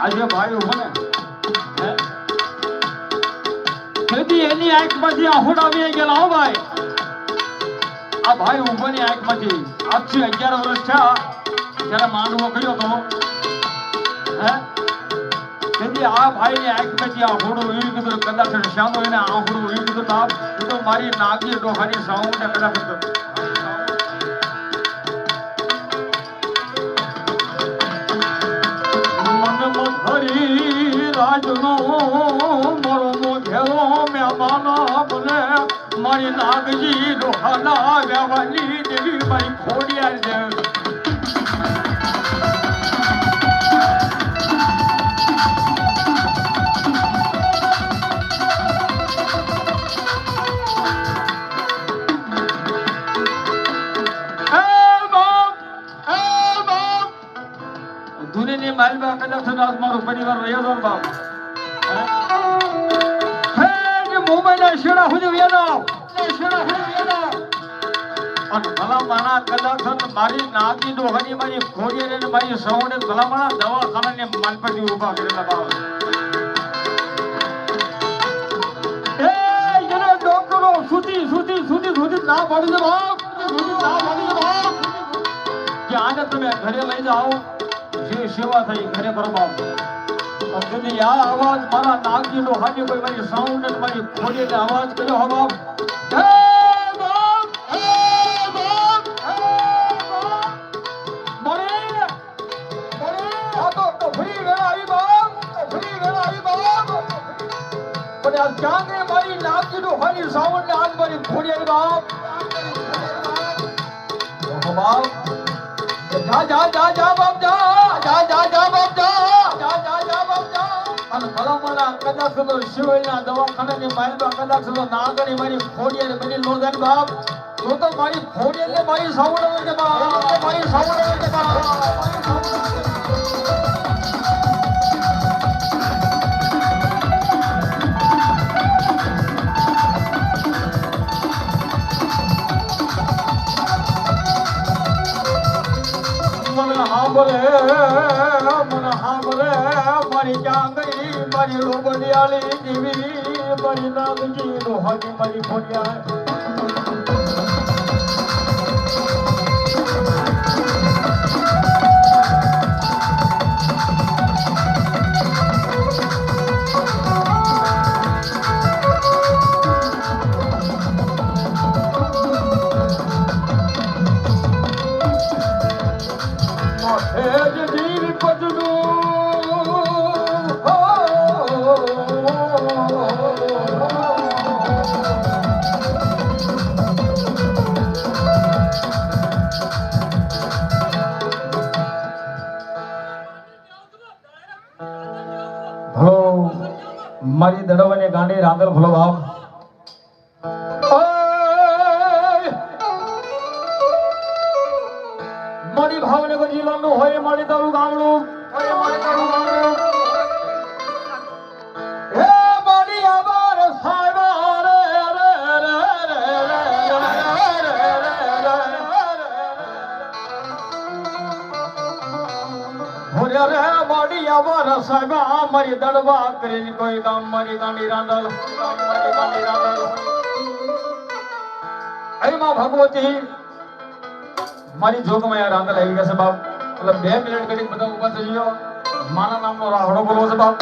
આજે ભાઈ ઊભો ને? તેથી એની આંખમાંથી આહુડ આવી ગયેલા હો ભાઈ. આ ભાઈ ઉભોની આંખમાંથી. આજથી અગિયાર વર્ષ થયા. જ્યારે માંડવો કર્યો તો હે. તેથી આ ભાઈની આંખમાંથી આહુડું વીર કીધું, કદાચ શ્યામો એને આહુડું વીર કીધું, તો આપ તો મારી નાગી ડોહાની સાઉન્ડ કદાચ રાજનો મારો મોઘેરો મહેમાન બને મારી નાગજી ડોહાના વ્યવહારની દેવી મારી ખોડિયાર છે. ધૂળીની માલમાં કદાચ કદાચ મારો પરિવાર હતો ને બાપ હે? જે મુંબઈના શેડા સુધી વેલો એ શેડા સુધી વેલો અને ભલામણા કદાચ છે ને મારી નાગી ડોહાની મારી ખોડિયારી ને મારી સૌને ભલામણા દવાખાનાને માલપતિ ઊભા કરેલા બાપ સુધી સુધી સુધી સુધી ના પાડી દે બાપ સુધી ના પાડી દે બાપ કે આને તમે ઘરે લઈ જાઓ સેવા થઈ ખરેખર બરબાદ અંજની આ અવાજ મારા નાગજી નો હાજી કોઈ મારી સાઉન્ડ મારી ખોડી ને અવાજ કર્યો હો બાપ. બાપ બાપ બાપ. મરે મરે આ તો કફરી વેળા આવી બાપ કફરી વેળા આવી બાપ. પણ આ ક્યાં મારી નાગજી નો આજ મારી ખોડી બાપ. બાપ. જા જા જા જા બાપ, જા. જા જા જા બાપ જા જા જા જા બાપ જા અને ભલામણા કદાચ તો શિવૈના દવાખાનાની માલમાં કદાચ તો નાગણી મારી ખોડિયાને બની લોધન બાપ. તો મારી ખોડિયાને સાવડ મને સાંભળે મારી ચાંદડી મારી લોબડિયાળી દેવી મારી નાગજી રોહાની મારી ફોડિયા ભલો, મારી દડવને ગાંડી રાંદલ ભલો ભાવ! મારી ભાવનગર જિલ્લાનું હોય મારી તારું ગામડું હોય મારી તારું ભોરે રે મારી આબાર સાહેબ મારી દડવા કરીને કોઈ ગામ મારી ગાંડી રાંડલ. અરે માં ભગવતી મારી જોગમાં રાંડલ આવી ગયા છે બાપ. એટલે બે મિનિટ કરી બધા ઊભા થઈ ગયો. માના નામનો રાહડો બોલવો છે બાપ.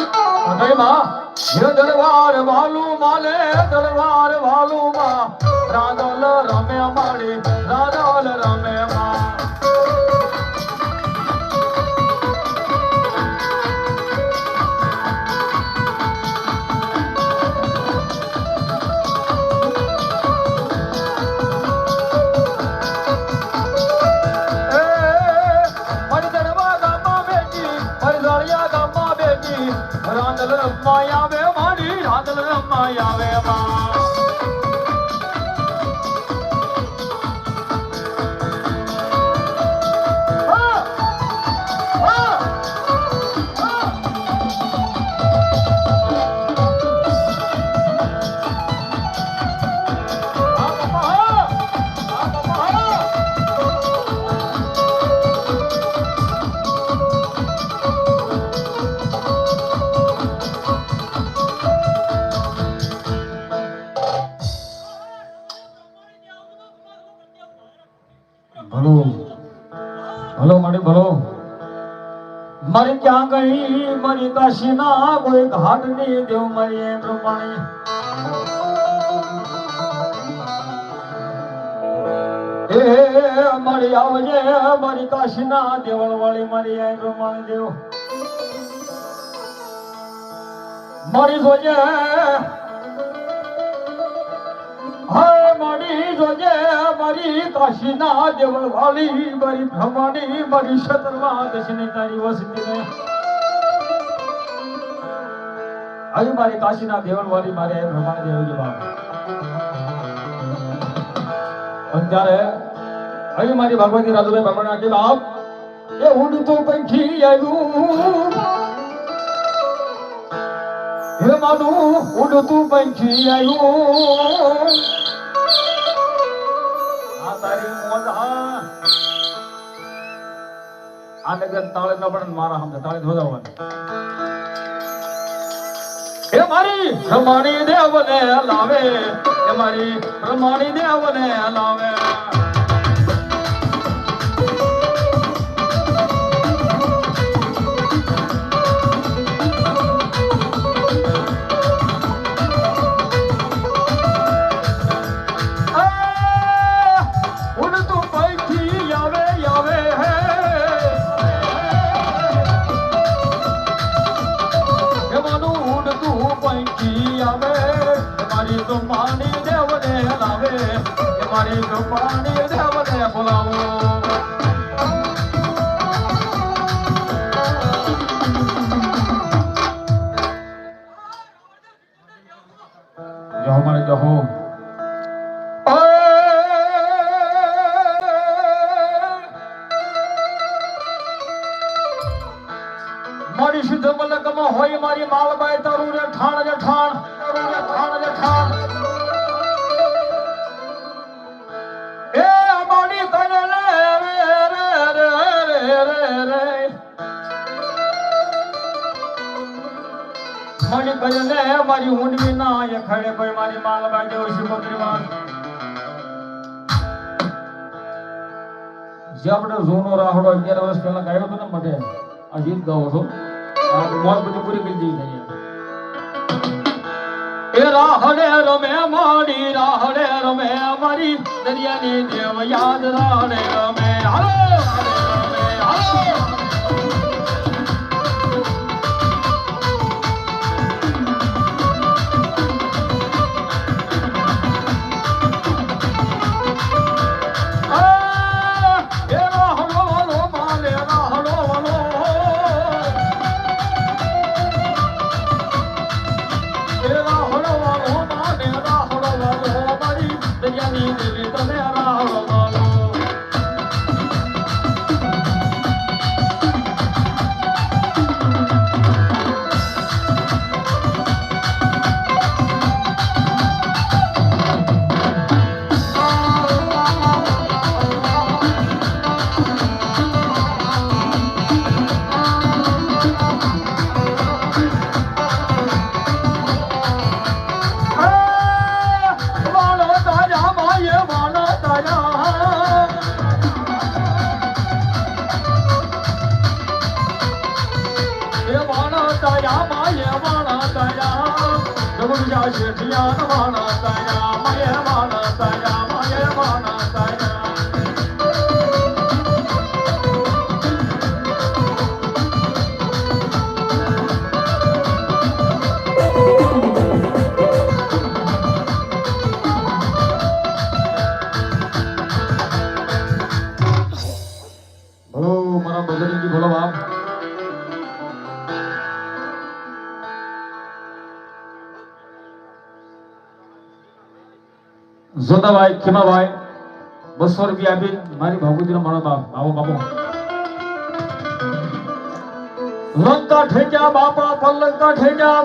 અરે માં હે દરબાર વાલુ માલે દરબાર વાલુ માં રાંડલ રમે મારી રાંડલ રમે ave Maria. મારી ક્યાં ગઈ મારી કાશીના કોઈ ઘાટની દેવ મરી એમ રૂપાણી એ મરી આવજે, મારી કાશીના દેવળ વાળી મરી એમ પ્રમાણે દેવ. મરી જોજે કાશીના દેવળ વાલી મારી ભ્રમણી મારી શતરવા દશની તારી વસતી આવી મારી કાશીના દેવળ વાલી મારે ભ્રમણ દેવજી બાપ અને ત્યારે આવી મારી ભગવતી રાજુભાઈ ભગવાન કે બાપ એ ઉડતું પંખી આવ્યું. હે માનું ઉડતું પંખી આવ્યું. આ નગર તાળે ન પડે મારા હમણાં, તાળે ધોધાવવાનું એ મારી પ્રમાણી દેવને લાવે, એ મારી પ્રમાણી દેવને લાવે. ઉડતું પંખી આવે મારી તો પાણી દેવને લાવે મારી તો પાણી દેવને બોલાવો. શુદ્ધ મલકમાં હોય મારી માલબાઈ તારું રે ઠાણ રે ઠાણ ઠાણ રે ઠાણ મારી કજને ઊંડવી ના એ ખડે ભાઈ મારી માલબાઈ દેવ શિવગ્રીવાન જે આપણે જૂનો રાહડો અગિયાર વર્ષ પહેલા ગાયો હતો ને મઢે આ ગીત ગાવો છો. મોજ બધી રાહડે રમે માડી રાહડે રમે મારી દરિયાની દેવ યાદ રાહડે રમે. હાલો! મારી દરિયાની દેવી તને ગગુડિયા શેઠિયા વાળો તારા જોતાભાઈ ખીમાભાઈ બસો રૂપિયા આપી મારી ભાગવતીનો મારો બાપ આવો બાપો. લંકા ઠેક્યા, બાપા પલ્લંકા ઠેક્યા.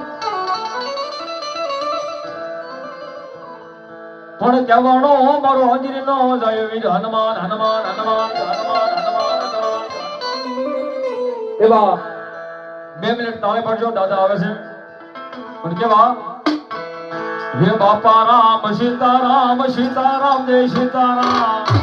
પણ કહેવાનો મારો હાજરી નો જાય વીર હનુમાન હનુમાન હનુમાન હનુમાન હનુમાન એવા બે મિનિટ તાળી પાડજો, દાદા આવે છે. પણ કેવા? હે બાપા રામ સીતારામ સીતારામ જય સીતારામ.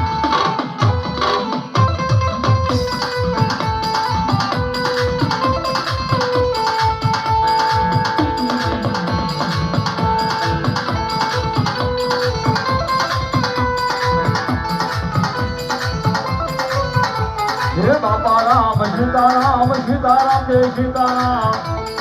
હે બાપા રામ સીતારામ સીતારામ જય સીતારામ.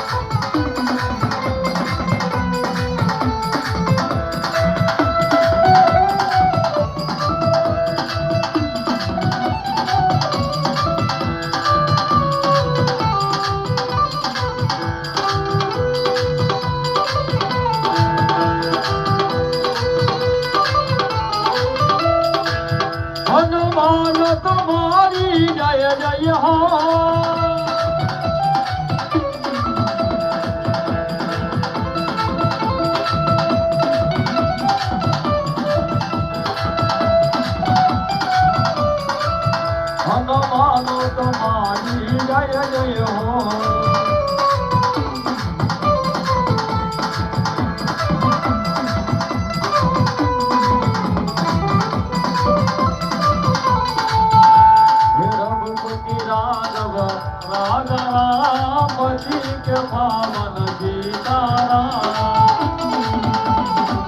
રાજ રામ જી કે પાવન સીતારામ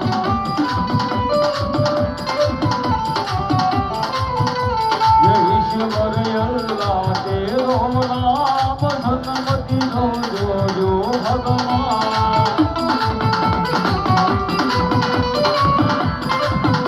હે